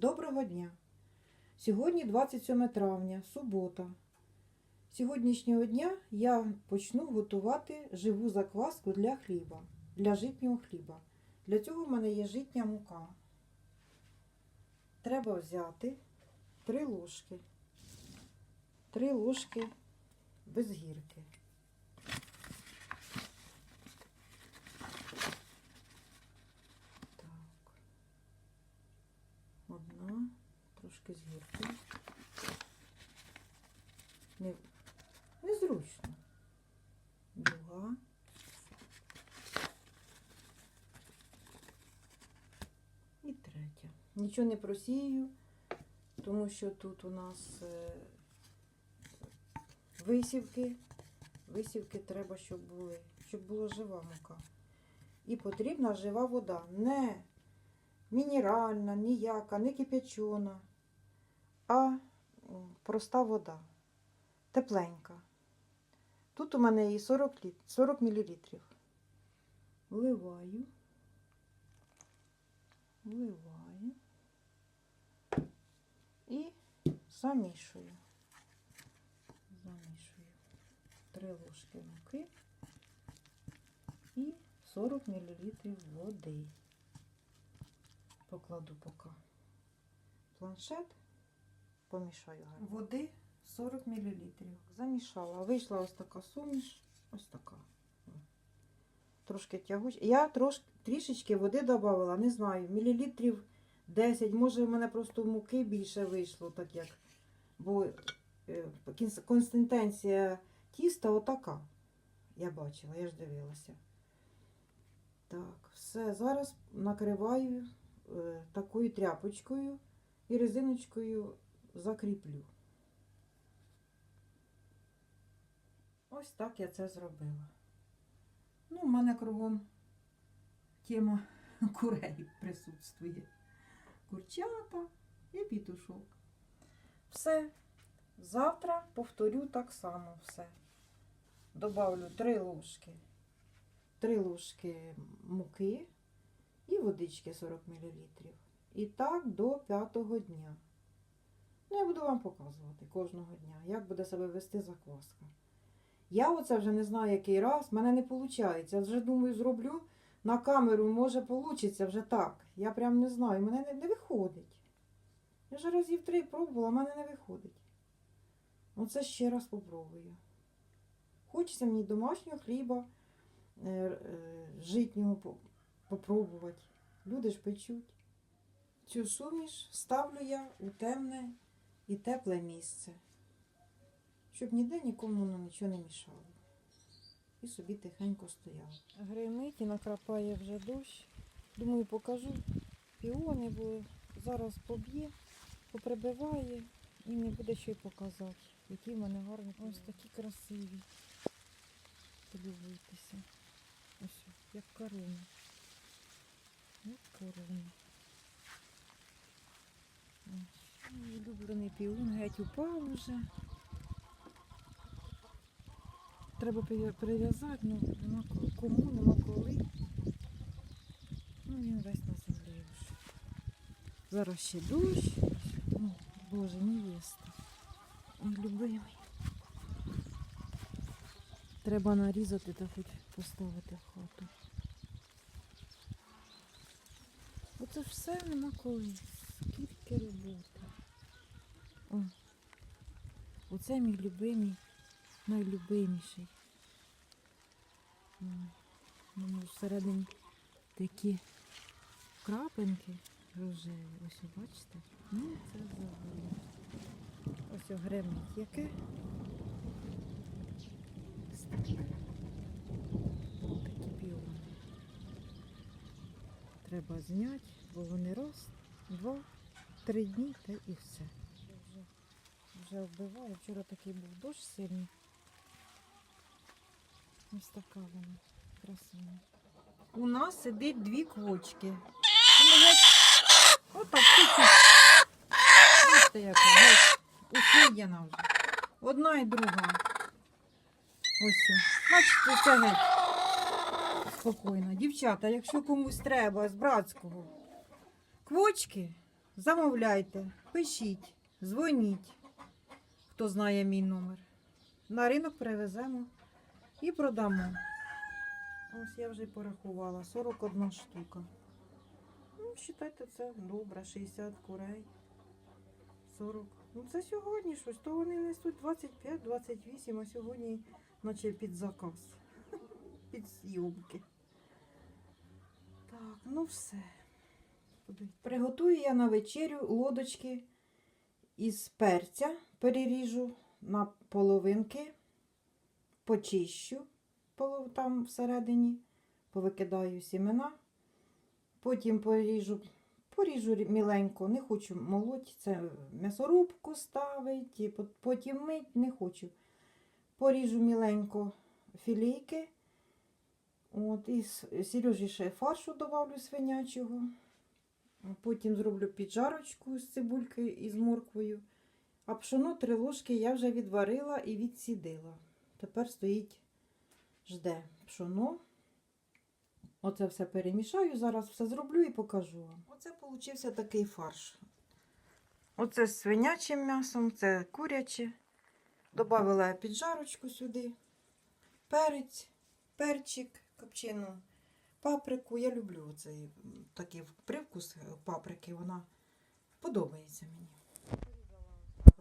Доброго дня! Сьогодні 27 травня, субота. Сьогоднішнього дня я почну готувати живу закваску для хліба, для житнього хліба. Для цього в мене є житня мука. Треба взяти 3 ложки. 3 ложки без гірки. Так. Одна, трошки з. Не, незручно. Друга. І третя. Нічого не просію, тому що тут у нас е, висівки. Висівки треба, щоб були, щоб була жива мука. І потрібна жива вода. Не мінеральна, ніяка, не кип'ячона, а проста вода. Тепленька. Тут у мене її 40, літ, 40 мл. Вливаю. Вливаю. І замішую. Замішую. 3 ложки муки і 40 мл води. Покладу поки планшет, помішаю гарно. Води 40 мл. Замішала. Вийшла ось така суміш, ось така. Трошки тягуча. Я трошки, трішечки води додавала, не знаю, мілілітрів 10. Може, в мене просто муки більше вийшло, так як. Бо е, консистенція тіста отака. Я бачила, я ж дивилася. Так, все. Зараз накриваю е, такою тряпочкою і резиночкою закріплю. Ось так я це зробила. Ну, в мене кругом тема курей присутствує. Курчата і пітушок. Все. Завтра повторю так само все. Добавлю 3 ложки. 3 ложки муки і водички 40 мл. І так до п'ятого дня. Ну, я буду вам показувати кожного дня, як буде себе вести закваска. Я оце вже не знаю, який раз, в мене не виходить. Вже думаю, зроблю на камеру, може вийде вже так. Я прям не знаю, мене не, не виходить. Я вже разів три пробувала, в мене не виходить. Оце ще раз попробую. Хочеться мені домашнього хліба, е, е, житнього по- попробувати. Люди ж печуть. Цю суміш ставлю я у темне і тепле місце, щоб ніде нікому ну, нічого не мішало. І собі тихенько стояла. Гримить і накрапає вже дощ. Думаю, покажу піони, бо зараз поб'є, поприбиває і не буде що й показати. Які в мене гарні. Ось такі красиві. Подивіться. Ось, як корона. Як корона. Улюблений піон геть упав уже. Треба пере- перев'язати, ну нема. Кому, нема коли. Ну він весь на землі вже. Зараз ще дощ. Ну, Боже, невеста. Мій любимий. Треба нарізати та хоч поставити в хату. Оце все нема коли. Оце мій любимий, найлюбиміший. Ну, всередині такі крапинки рожеві. Ось бачите? Ну, це взагалі. Ось огремить яке. Такі піони. Треба зняти, бо вони раз, два, три дні та і все. Вже, вбиваю. Вчора такий був дощ сильний. Ось така вона красива. У нас сидить дві квочки. Отак. Бачите, яка усидяна вже. Одна і друга. Ось. Бачите, це геть. Спокійно. Дівчата, якщо комусь треба з братського квочки, Замовляйте, пишіть, дзвоніть, хто знає мій номер. На ринок привеземо і продамо. Ось я вже порахувала. 41 штука. Ну, вважайте, це добре, 60 курей. 40. Ну це сьогодні щось. То вони несуть 25-28, а сьогодні наче під заказ. Під зйомки. Так, ну все. Приготую я на вечерю лодочки із перця. Переріжу на половинки, почищу там всередині, повикидаю сімена. Потім поріжу, поріжу міленько, не хочу молоть, це м'ясорубку ставить, потім мить не хочу. Поріжу міленько філійки. От, і Сережі ще фаршу добавлю свинячого. Потім зроблю піджарочку з цибулькою і з морквою. А пшоно три ложки я вже відварила і відсідила. Тепер стоїть, жде пшоно. Оце все перемішаю, зараз все зроблю і покажу вам. Оце получився такий фарш. Оце з свинячим м'ясом, це куряче. Добавила я піджарочку сюди, перець, перчик, копчену паприку. Я люблю цей такий привкус е, паприки, вона подобається мені.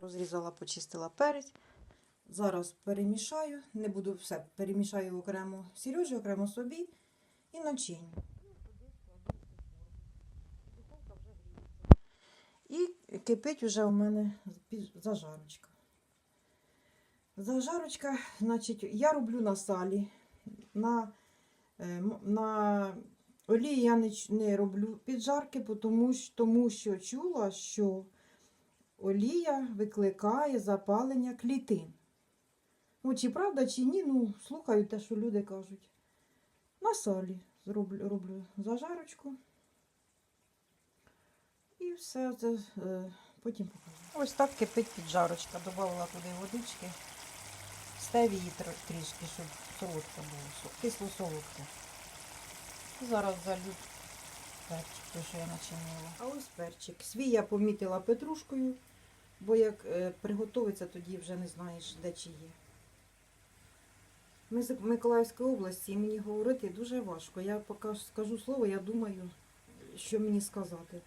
Розрізала, почистила перець. Зараз перемішаю, не буду все, перемішаю окремо Сережі, окремо собі і начиню. І кипить вже у мене зажарочка. Зажарочка, значить, я роблю на салі. На, на олії я не, не роблю піджарки, тому, тому що чула, що олія викликає запалення клітин. Ну, чи правда, чи ні, ну, слухаю те, що люди кажуть. На солі зроблю, роблю зажарочку. І все це е, потім покажу. Ось так кипить піджарочка. Добавила туди водички. Стевії тр- трішки, щоб солодке було. со- Кисло-солодке. Зараз залю перчик, той, що я начинила. А ось перчик. Свій я помітила петрушкою, бо як е, приготується, тоді вже не знаєш, де чи є. Ми з Миколаївської області, і мені говорити дуже важко. Я поки скажу слово, я думаю, що мені сказати.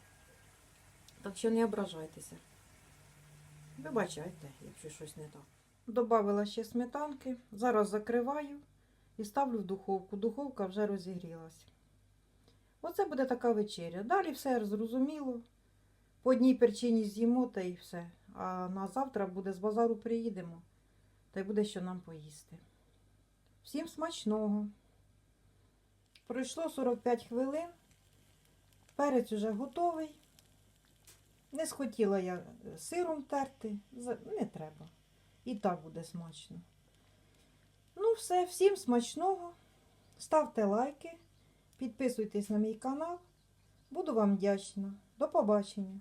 Так що не ображайтеся. Вибачайте, якщо щось не так. Добавила ще сметанки. Зараз закриваю і ставлю в духовку. Духовка вже розігрілась. Оце буде така вечеря. Далі все зрозуміло. По одній перчині з'їмо та і все. А на завтра буде з базару приїдемо. Та й буде що нам поїсти. Всім смачного. Пройшло 45 хвилин. Перець уже готовий. Не схотіла я сиром терти. Не треба. І так буде смачно. Ну, все, всім смачного. Ставте лайки, підписуйтесь на мій канал. Буду вам вдячна. До побачення.